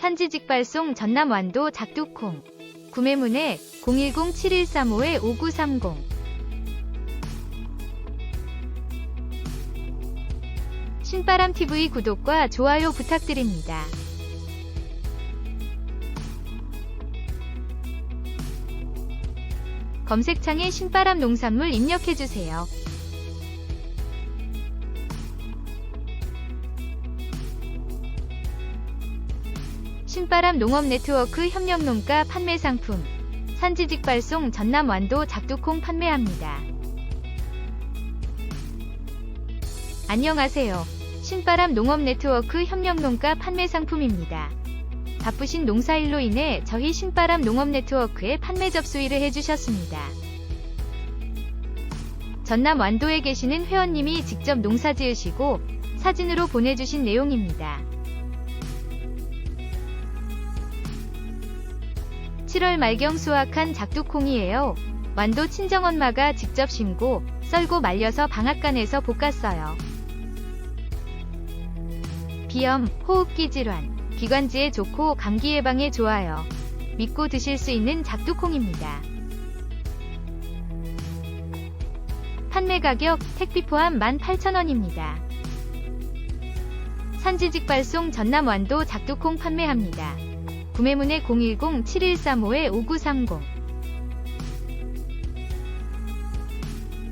산지 직발송 전남 완도 작두콩 구매문의 010-7135-5930 신바람TV 구독과 좋아요 부탁드립니다. 검색창에 신바람 농산물 입력해주세요. 신바람 농업 네트워크 협력 농가 판매 상품 산지 직발송 전남 완도 작두콩 판매합니다. 안녕하세요. 신바람 농업 네트워크 협력 농가 판매 상품입니다. 바쁘신 농사일로 인해 저희 신바람 농업 네트워크에 판매 접수일을 해주셨습니다. 전남 완도에 계시는 회원님이 직접 농사 지으시고 사진으로 보내주신 내용입니다. 7월 말경 수확한 작두콩이에요. 완도 친정엄마가 직접 심고 썰고 말려서 방앗간에서 볶았어요. 비염, 호흡기 질환, 기관지에 좋고 감기 예방에 좋아요. 믿고 드실 수 있는 작두콩입니다. 판매 가격 택비 포함 18,000원입니다. 산지직 발송 전남 완도 작두콩 판매합니다. 구매문의 010-7135-5930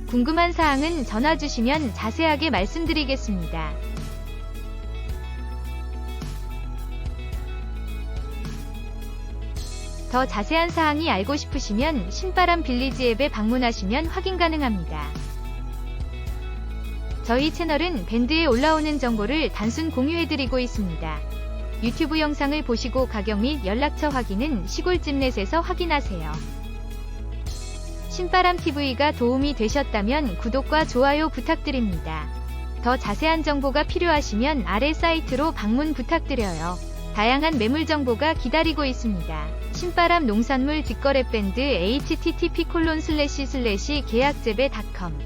궁금한 사항은 전화 주시면 자세하게 말씀드리겠습니다. 더 자세한 사항이 알고 싶으시면 신바람 빌리지 앱에 방문하시면 확인 가능합니다. 저희 채널은 밴드에 올라오는 정보를 단순 공유해드리고 있습니다. 유튜브 영상을 보시고 가격 및 연락처 확인은 시골집넷에서 확인하세요. 신바람TV가 도움이 되셨다면 구독과 좋아요 부탁드립니다. 더 자세한 정보가 필요하시면 아래 사이트로 방문 부탁드려요. 다양한 매물 정보가 기다리고 있습니다. 신바람 농산물 직거래 밴드 http 계약재배닷컴